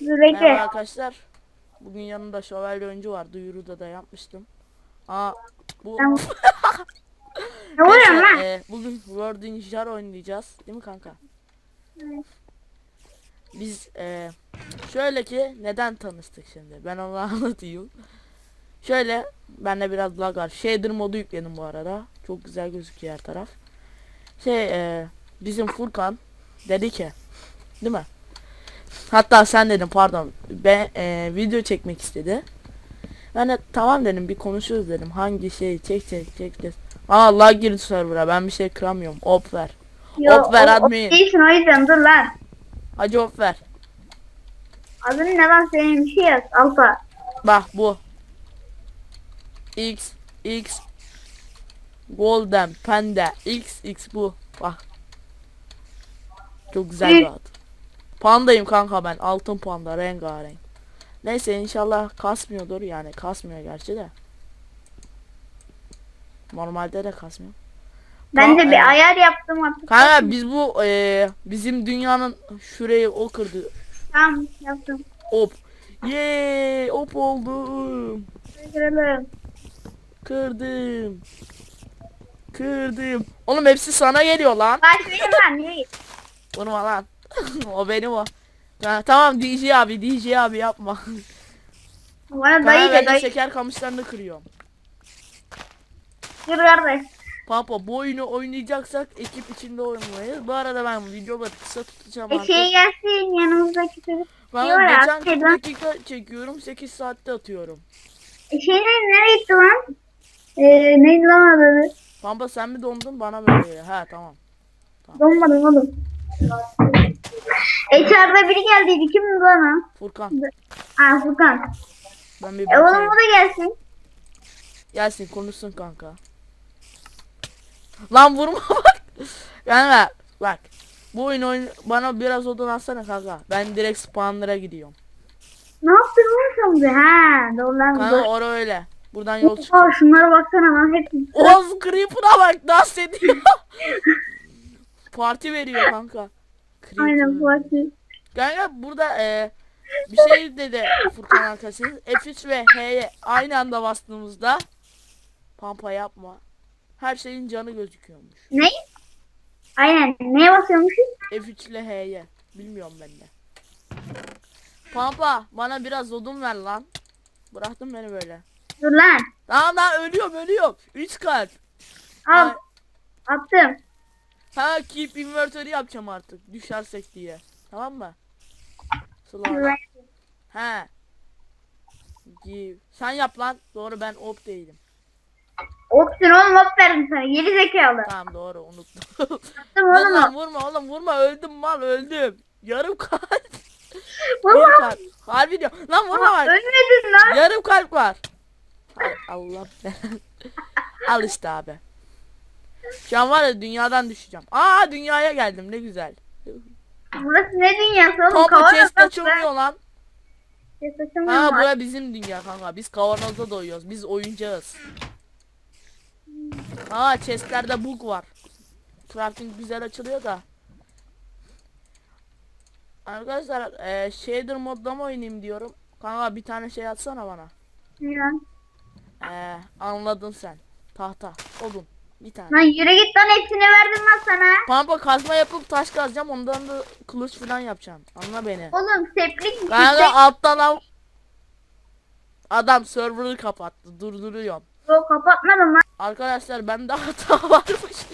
Merhaba arkadaşlar. Bugün yanımda şövalye oyuncu var. Duyuruda da yapmıştım. Aa bu. Ne Neyse, lan? e, bugün World in Jar oynayacağız. Değil mi kanka? Evet. Biz e, şöyle ki neden tanıştık şimdi? Ben onu anlatayım. Şöyle bende biraz lag var. Shader modu yükledim bu arada. Çok güzel gözüküyor her taraf. Şey e, bizim Furkan dedi ki değil mi? Hatta sen dedim pardon. Ben e, video çekmek istedi. Ben de tamam dedim bir konuşuruz dedim. Hangi şeyi çek çek çekeceğiz. Aa lag girdi server'a. Ben bir şey kıramıyorum. Op ver. Yo, Hop ver o- admin. Değilsin o yüzden dur lan. Hacı op ver. Adın ne lan senin bir şey yaz. Alfa. Bak bu. X X Golden Panda X X bu. Bak. Çok güzel bir ad. Pandayım kanka ben. Altın panda rengarenk. Neyse inşallah kasmıyordur yani kasmıyor gerçi de. Normalde de kasmıyor. Ben de bir evet. ayar yaptım artık. Kanka biz bu eee, bizim dünyanın şurayı o kırdı. Tamam yaptım. Op. Yeee op oldum. Kıralım. Kırdım. Kırdım. Oğlum hepsi sana geliyor lan. Niye git? Vurma lan. o benim o. Ya, tamam DJ abi DJ abi yapma. Bana Ben dayı de ben dayı. şeker kamışlarını kırıyorum. Dur kardeş. Papa bu oyunu oynayacaksak ekip içinde oynamayız. Bu arada ben videoları kısa tutacağım E artık. şey gelsin yanımızdaki çocuk. Ben şey ya, geçen 40 şeyden- dakika çekiyorum 8 saatte atıyorum. E şey ne, nereye gitti lan? E, neydi lan adı? Pampa sen mi dondun bana böyle. Ha tamam. Donmadım oğlum. HR'da biri geldiydi. Kimdi lan o? Furkan Ha Furkan. ben bir E oğlum bakayım. o da gelsin. Gelsin konuşsun kanka. Lan vurma bak. Kanka bak. Bu oyun oyun bana biraz odun atsana kanka. Ben direkt spawnlara gidiyorum. Ne yaptın oğlum sen? Ha doğru lan. Kanka ora öyle. Buradan yol Aa, çıkıyor. şunlara baksana lan hepsi. Oğuz Creeper'a bak dans ediyor. Parti veriyor kanka. Creeper. Aynen Fatih. Kanka burada e, bir şey dedi Furkan arkadaşınız. F3 ve H'ye aynı anda bastığımızda pampa yapma. Her şeyin canı gözüküyormuş. Ne? Aynen. Neye basıyormuşuz? F3 ile H'ye. Bilmiyorum ben de. Pampa bana biraz odun ver lan. Bıraktın beni böyle. Dur lan. Tamam lan ölüyorum ölüyorum. 3 kalp. Al. Ha, Attım. ha keep invertörü yapacağım artık. Düşersek diye. Tamam mı? Slow. He. Give. Sen yap lan. Doğru ben op değilim. Oksun oğlum hop verdim sana. Geri zekalı. Tamam doğru unuttum. Attım oğlum. lan vurma oğlum vurma öldüm mal öldüm. Yarım kalp. Vurma. kalp. Harbi diyor. Lan vurma Aa, bak. Ölmedin lan. Yarım kalp var. Allah be. Al işte abi. Şu an var ya dünyadan düşeceğim. Aa dünyaya geldim ne güzel. Burası ne dünyası oğlum? Kavanoz chest lan. açılmıyor lan. Chest açılmıyor Ha bura bizim dünya kanka. Biz kavanozda doyuyoruz. Biz oyuncağız. Aa chestlerde bug var. Crafting güzel açılıyor da. Arkadaşlar e, shader modda mı oynayayım diyorum. Kanka bir tane şey atsana bana. Ne lan? E, anladın sen. Tahta, odun. Bir tane. Lan yürü git lan hepsini verdim lan sana. Pampa kazma yapıp taş kazacağım. Ondan da kılıç falan yapacağım. Anla beni. Oğlum seplik Kanka seplik alttan al. Adam server'ı kapattı. Durduruyorum. Yok kapatmadım lan. Arkadaşlar bende hata varmış.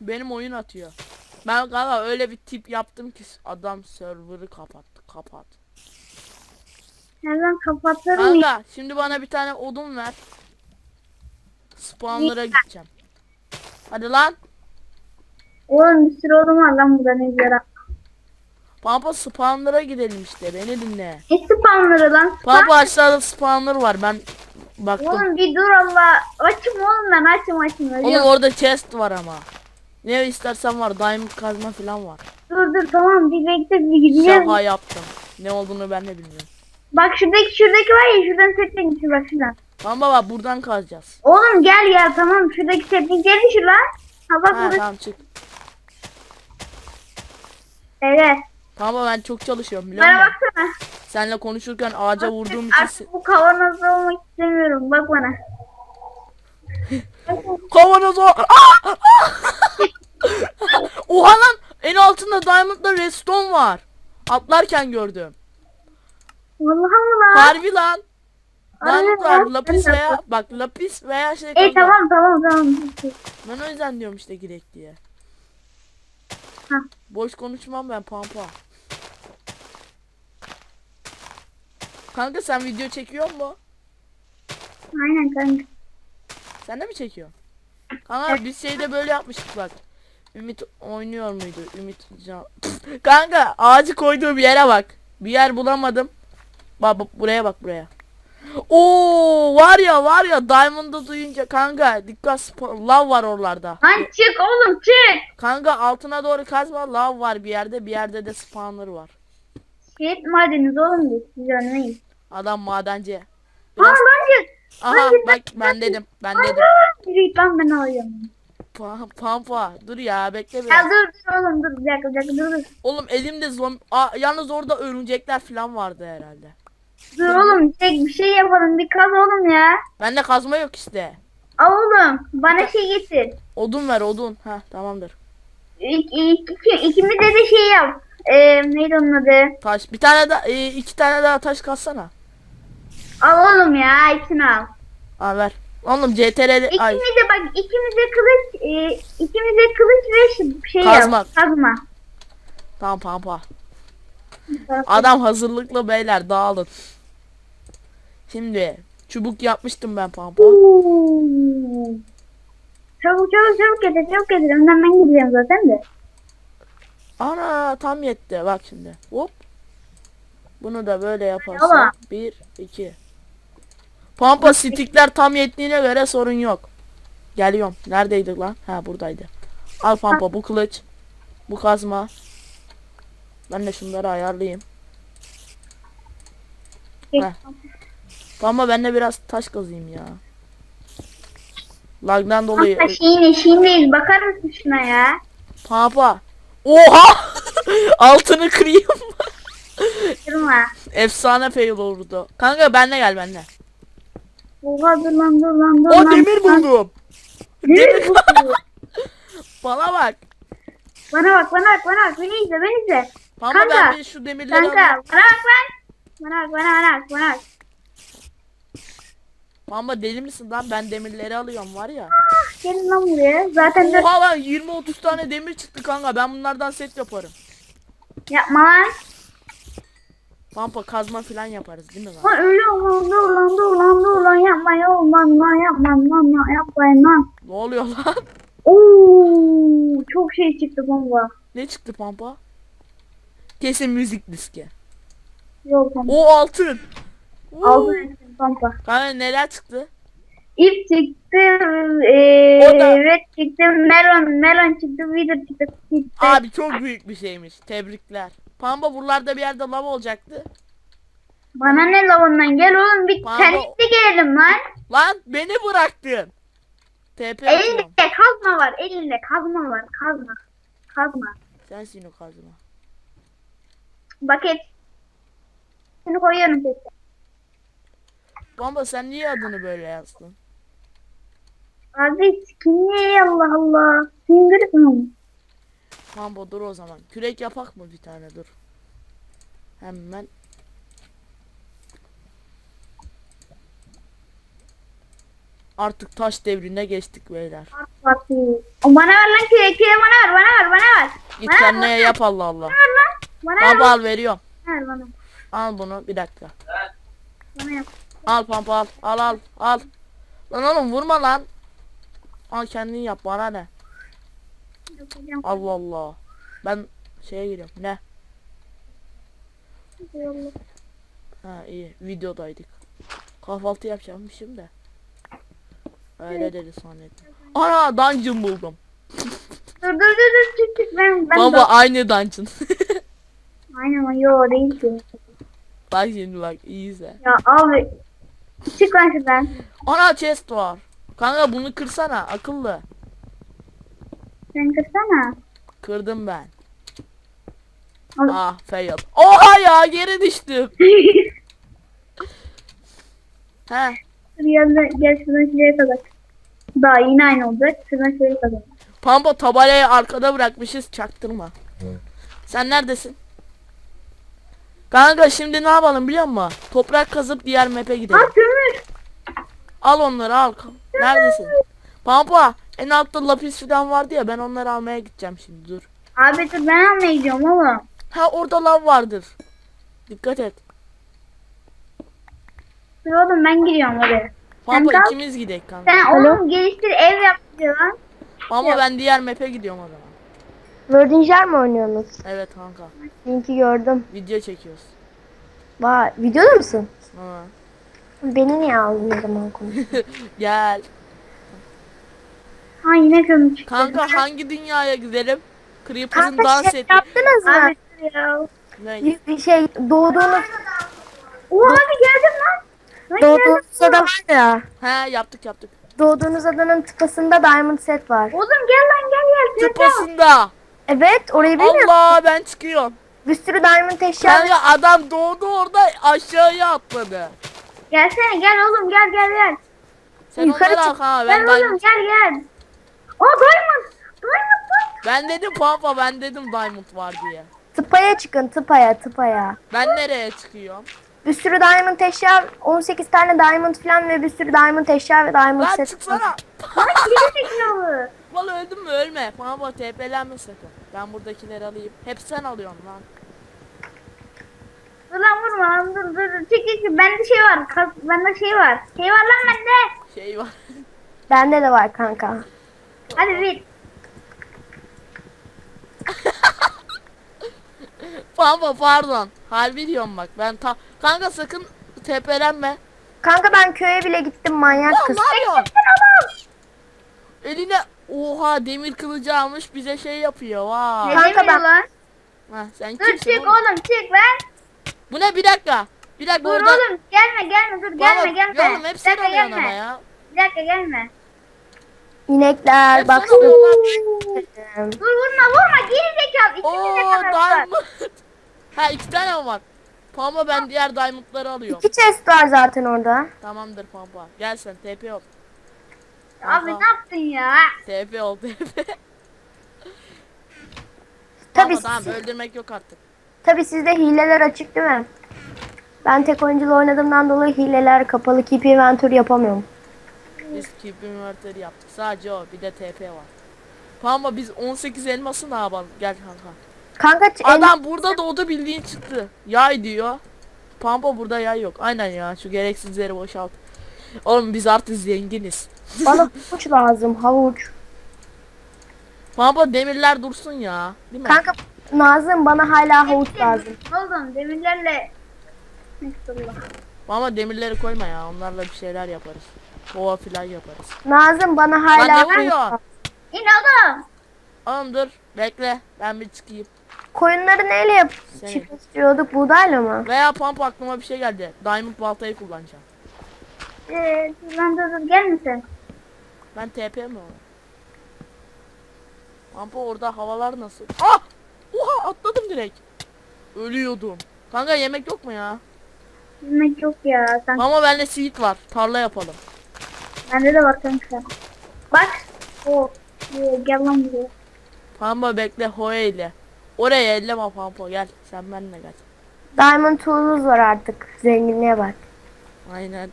Benim oyun atıyor. Ben kanka öyle bir tip yaptım ki adam server'ı kapattı. Kapat. Nereden kapatırım ya? Kanka şimdi bana bir tane odun ver. Spawnlara gideceğim. Hadi lan. Oğlum bir sürü oğlum var lan burada ne güzel. Pampa spawnlara gidelim işte. Beni dinle. Ne spawnları lan? Spawn- Pampa aşağıda spawner var. Ben baktım. Oğlum bir dur Allah. Açım oğlum ben açım açım. Oğlum Ölüyorum. orada chest var ama. Ne istersen var. Diamond kazma falan var. Dur dur tamam bir bekle bir gideceğiz. Şaka yaptım. Ne olduğunu ben de bilmiyorum. Bak şuradaki şuradaki var ya şuradan setle gitsin bak şuradan. Tamam baba buradan kazacağız. Oğlum gel ya tamam şuradaki tepkileri şu lan. Ha bak Ha burada tamam çık. evet. Tamam baba ben çok çalışıyorum biliyor Bana musun? baksana. Seninle konuşurken ağaca vurduğum için se- Artık bu kavanozda olmak istemiyorum. Bak bana. Kavanoz o. Aa! Aa! Oha lan en altında diamondla redstone var. Atlarken gördüm. Vallahi mı lan? Harbi lan. Diamond var lan, lapis ben de veya bak lapis veya şey E kanka. tamam tamam tamam. Ben o yüzden diyorum işte girek diye. Ha. Boş konuşmam ben pampa. Kanka sen video çekiyor mu? Aynen kanka. Sen de mi çekiyorsun? Kanka biz şeyde böyle yapmıştık bak. Ümit oynuyor muydu? Ümit can... Kanka ağacı koyduğum yere bak. Bir yer bulamadım. Bak, bak buraya bak buraya. Oo var ya var ya Diamond'ı duyunca kanka dikkat lav var oralarda. Lan çık oğlum çık. Kanka altına doğru kazma lav var bir yerde bir yerde de spawner var. Şehit madeniz oğlum biz. Siz. Adam madenci. Biraz... lan çık. Aha Hayır, bak ben- ben dedim ben dedim. Yürü lan ben alıyorum. Pa- Pampa dur ya bekle Ya biraz. dur dur oğlum dur bir dakika bir dakika dur dur. Oğlum elimde zombi... Aa, yalnız orada örümcekler falan vardı herhalde. Dur oğlum çek bir şey yapalım bir kaz oğlum ya. Bende kazma yok işte. Al oğlum bana şey getir. Odun ver odun. Heh tamamdır. İk, ikimize de şey yap. Ee, neydi onun adı? Taş. Bir tane daha e, iki tane daha taş kazsana. Al oğlum ya ikisini al. Aa ver. Oğlum CTRL ay İkimize bak ikimize kılıç e, ikimize kılıç ve şey- şey Kazma. yap. Kazma. tamam pampa. Adam hazırlıklı beyler dağılın. Şimdi çubuk yapmıştım ben pampa. Çabuk çabuk çabuk getir çabuk getir. Önden ben gideceğim zaten de. Ana tam yetti bak şimdi. Hop. Bunu da böyle Yalan. yaparsak. Bir, iki. Pampa stikler tam yettiğine göre sorun yok. Geliyorum. Neredeydi lan? Ha buradaydı. Al pampa bu kılıç. Bu kazma. Ben de şunları ayarlayayım. Heh. Pampa ben de biraz taş kazayım ya. Lagdan dolayı. Hatta şeyin eşiğindeyiz. Bakar mısın şuna ya? Pampa. Oha! Altını kırayım. Durma. Efsane fail olurdu. Kanka benle gel benle. Oha dur lan dur lan dur O lan. demir Lan, buldum. Demir buldum. Bana bak. Bana bak bana bak bana bak. Beni izle beni izle. Pampa Kanka, ben bir şu demirleri Kanka alayım. bana bak lan. Bana bak bana bana bak bana bak. Pampa deli misin lan? Ben demirleri alıyorum var ya. Gelin lan buraya. Zaten. Oha lan 20-30 tane demir çıktı kanka. Ben bunlardan set yaparım. Yapma lan. Pampa kazma falan yaparız değil mi lan? Lan öyle lan dur lan dur lan dur lan yapma ya lan lan yapma lan lan yapmayın lan. Ne oluyor lan? Oo çok şey çıktı bomba. Ne çıktı Pampa? Kesin müzik diski. Yok bomba. O altın. Aldım bomba. Kanka neler çıktı? İp çıktı, O da- evet çıktı, melon, melon çıktı, wither çıktı, çıktı. Abi çok büyük bir şeymiş. Tebrikler. Pampa buralarda bir yerde lav olacaktı. Bana ne lavundan gel oğlum bir Bana- kendisi gelelim lan. Lan beni bıraktın. TP. Elinde kazma var, elinde kazma var, kazma. Kazma. Sensin o kazma. Buket. Şunu koyuyorum peki. Bamba sen niye adını böyle yazdın? Abi ne Allah Allah. Skin görüp mü? Bamba dur o zaman. Kürek yapak mı bir tane dur. Hemen. Artık taş devrine geçtik beyler. Bana ver lan küre, küre bana ver, bana ver, bana ver. Git Bana kendine bana yap Allah Allah. ver lan. Bana Pampa al veriyorum. ver bana. Al bunu bir dakika. Bana yap. Al pampa al. Al al al. Lan oğlum vurma lan. Al kendin yap bana ne. Yapacağım. Allah Allah. Ben şeye giriyorum. Ne? Ha iyi videodaydık. Kahvaltı yapacakmışım da. Öyle dedi zannettim. Ana dungeon buldum. Dur dur dur dur çık çık ben ben Baba aynı dungeon. Aynen ama yo değil ki. bak şimdi bak iyi izle. Ya abi Çık lan şuradan. Ana chest var. Kanka bunu kırsana akıllı. Sen kırsana. Kırdım ben. Al. Ah fail. Oha ya geri düştüm. He. Şuraya gel şuradan şuraya kadar. Daha yine aynı olacak. Şuradan şuraya kadar. Pampa tabelayı arkada bırakmışız çaktırma. Sen neredesin? Kanka şimdi ne yapalım biliyor musun? Toprak kazıp diğer map'e gidelim. Aa kömür. Al onları al. Neredesin? Pampa en altta lapis falan vardı ya ben onları almaya gideceğim şimdi dur. Abi dur ben almaya gidiyorum oğlum. Ha orada lav vardır. Dikkat et. Dur oğlum ben gidiyorum oraya. Pampa kal. ikimiz gidelim kanka. Sen oğlum geliştir ev yap diyor lan. Pampa ben diğer map'e gidiyorum o Virgin mi oynuyorsunuz? Evet kanka. Linki gördüm. Video çekiyoruz. Vay videoda mısın? Ha. Beni niye aldın o zaman konu? Gel. Ha yine çıktı. Kanka hangi dünyaya gidelim? Creeper'ın Kanka dans şey etti. yaptınız mı? Ne? Bir şey doğduğunuz Oo abi geldim lan. Lan geldim. doğduğunuz ada var ya. He yaptık yaptık. Doğduğunuz adanın tıpasında diamond set var. Oğlum gel lan gel gel. Tıpasında. Evet orayı bilmiyor musun? Allah ben çıkıyorum. Bir sürü diamond eşya. Kanka adam doğdu orada aşağıya atladı. Gelsene gel oğlum gel gel gel. Sen Yukarı onları al çık. ha Gel ben oğlum diamond. gel gel. Aa diamond. Diamond diamond. Ben dedim pampa ben dedim diamond var diye. Tıpaya çıkın tıpaya tıpaya. Ben nereye çıkıyorum? Bir sürü diamond eşya 18 tane diamond falan ve bir sürü diamond eşya ve diamond Lan set. çıksana. Lan geri zekalı. Vallahi öldün mü ölme. Pampa TP'lenme sakın. Ben buradakileri alayım. Hep sen alıyorsun lan. Dur lan vurma lan dur dur. dur. Çık çık çık. Bende şey var. Kas, bende şey var. Şey var lan bende. Şey var. Bende de var kanka. Hadi bir. Pampa pardon. Harbi diyorum bak. Ben ta... Kanka sakın TP'lenme. Kanka ben köye bile gittim manyak Lan kız. ne yapıyorsun? Sen. Eline oha demir kılıcı almış bize şey yapıyor. Ne Vay. Kanka demiyor ben- lan? Ha, sen Dur kimsin çık oğlum? oğlum çık lan. Bu ne bir dakika. Bir dakika Dur orada. oğlum gelme gelme dur gelme Baba, gelme. ya Oğlum hep sen dakika alıyorsun ama gelme. ya. Bir dakika gelme. İnekler bak. Dur vurma vurma geri zekalı. İkimiz de Oo kadar diamond. ha iki tane mi var? Pampa ben diğer diamondları alıyorum. İki chest var zaten orada. Tamamdır Pampa. Gel sen TP ol. Abi ne yaptın ya? TP ol TP. Tabii, Tamam tamam siz- öldürmek yok artık. tabii sizde hileler açık değil mi? Ben tek oyunculu oynadığımdan dolayı hileler kapalı. Keep inventory yapamıyorum. Biz keep inverteri yaptık. Sadece o. Bir de TP var. Pampa biz 18 elması ne yapalım? Gel kanka. Kanka ç- el- Adam burada doğdu bildiğin çıktı. Yay diyor. Pampa burada yay yok. Aynen ya şu gereksizleri boşalt. Oğlum biz artık zenginiz. Bana havuç lazım havuç. Pampa demirler dursun ya. Değil mi? Kanka Nazım bana hala havuç lazım. Oğlum demirlerle. Pampa demirleri koyma ya. Onlarla bir şeyler yaparız. Kova filan yaparız. Nazım bana Lan hala ne havuç vuruyor? lazım. İn oğlum. Oğlum dur. Bekle. Ben bir çıkayım. Koyunları neyle yap çiftleştiriyorduk? Buğdayla mı? Veya Pampa aklıma bir şey geldi. Diamond baltayı kullanacağım. Ee, lan dur dur gel misin? Ben TP mi o? Pampa orada havalar nasıl? Ah! Oha atladım direkt. Ölüyordum. Kanka yemek yok mu ya? Yemek yok ya. Sen, Ama bende seed var. Tarla yapalım. bende de var kanka. Bak. O. Gel lan buraya. Pampa bekle Hoya ile. Oraya elleme Pampa gel. Sen benimle gel. Diamond tool'umuz var artık. Zenginliğe bak. Aynen.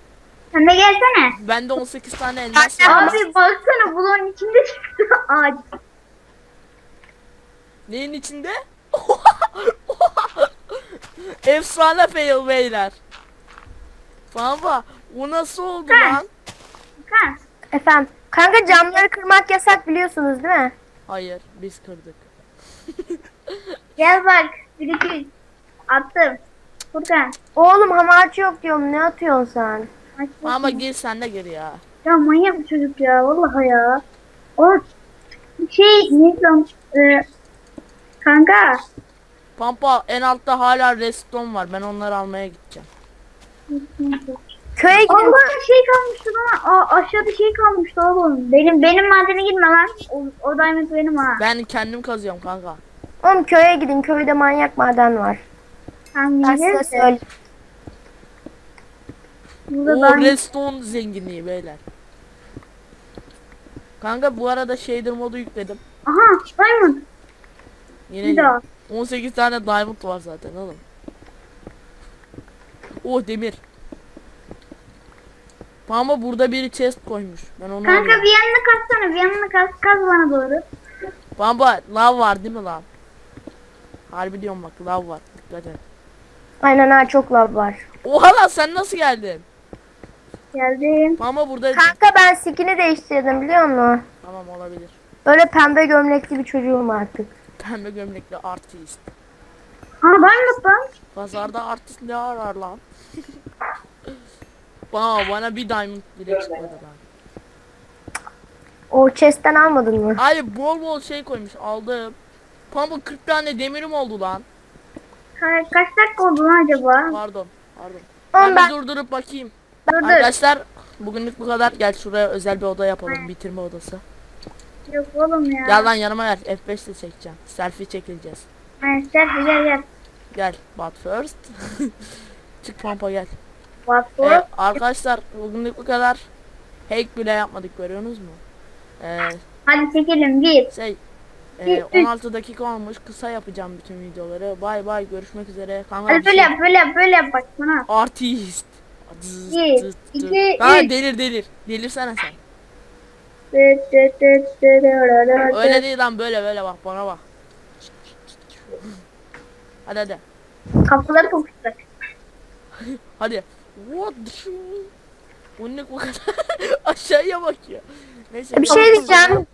Sen de gelsene. Bende 18 tane elmas var. Abi baksana bloğun içinde çıktı ağaç. Neyin içinde? Efsane fail beyler. Pampa bu nasıl oldu Ha. lan? Kan. Efendim. Kanka camları kırmak yasak biliyorsunuz değil mi? Hayır biz kırdık. Gel bak. Bir iki üç. Attım. Furkan. Oğlum hamaç yok diyorum. Ne atıyorsun sen? Bakayım. gir sen de gir ya. Ya manyak bu çocuk ya. Vallahi ya. O şey neyse lan. Ee, kanka. Pampa en altta hala redstone var. Ben onları almaya gideceğim. Köye gidin. Allah şey kalmıştı lan. Aa, aşağıda şey kalmıştı oğlum. Benim benim madene gitme lan. O, o diamond benim ha. Ben kendim kazıyorum kanka. Oğlum köye gidin. Köyde manyak maden var. Sen Ben size söyleyeyim. Burada O diamond. redstone zenginliği beyler. Kanka bu arada shader modu yükledim. Aha diamond. Yine Bir daha. 18 tane diamond var zaten oğlum. Oh demir. Ama burada biri chest koymuş. Ben onu Kanka arıyorum. bir yanına katsana. Bir yanına kaz. Kaz bana doğru. Bamba lav var değil mi lav? Harbi diyorum bak lav var. Dikkat et. Aynen ha çok lav var. Oha lan sen nasıl geldin? Geldim. Bamba burada Kanka ben skin'i değiştirdim biliyor musun? tamam olabilir. Böyle pembe gömlekli bir çocuğum artık. Pembe gömlekli artist. Ha diamond lan. Pazarda artist ne arar lan? Bana bana bir diamond bile çıkmadı lan. O chest'ten almadın mı? Hayır bol bol şey koymuş aldım. Pamuk 40 tane demirim oldu lan. Ka- kaç dakika oldu lan acaba? Pardon. Pardon. Oğlum Ben ben durdurup bakayım. Dur dur. Arkadaşlar bugünlük bu kadar. Gel şuraya özel bir oda yapalım. Bitirme odası. Yok oğlum ya. Gel lan yanıma gel. F5 ile çekeceğim. Selfie çekileceğiz. Ha, gel gel gel. Gel. But first. Çık pampa gel. What for? Ee, arkadaşlar bugünlük bu kadar. Hack bile yapmadık görüyorsunuz mu? Ee, Hadi çekelim. Bir. şey e, üç. 16 dakika olmuş. Kısa yapacağım bütün videoları. Bay bay görüşmek üzere. Kanka Hadi böyle şey- yap böyle yap böyle yap bak bana. Artist. Zzz, Bir, zzz. iki, Ha üç. delir delir. Delirsene sen. Öyle değil lan böyle böyle bak bana bak. Hadi hadi. Kapıları topuştuk. Hadi. What the Bu ne bu kadar? Aşağıya bak ya. Neyse. bir şey diyeceğim.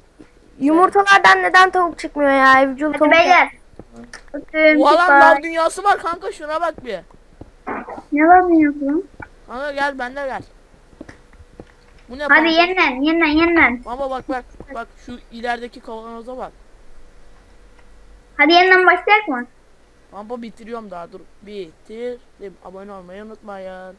Yumurtalardan neden tavuk çıkmıyor ya? Evcil Hadi tavuk. beyler. Öptüm. Oha lan süper. lav dünyası var kanka şuna bak bir. Ne var biliyorsun? Kanka gel ben de gel. Bu ne? Hadi pampa? yeniden yeniden yeniden. Baba bak bak bak şu ilerideki kavanoza bak. Hadi yeniden başlayak mı? Pampa bitiriyorum daha dur. Bitirdim. Abone olmayı unutmayın.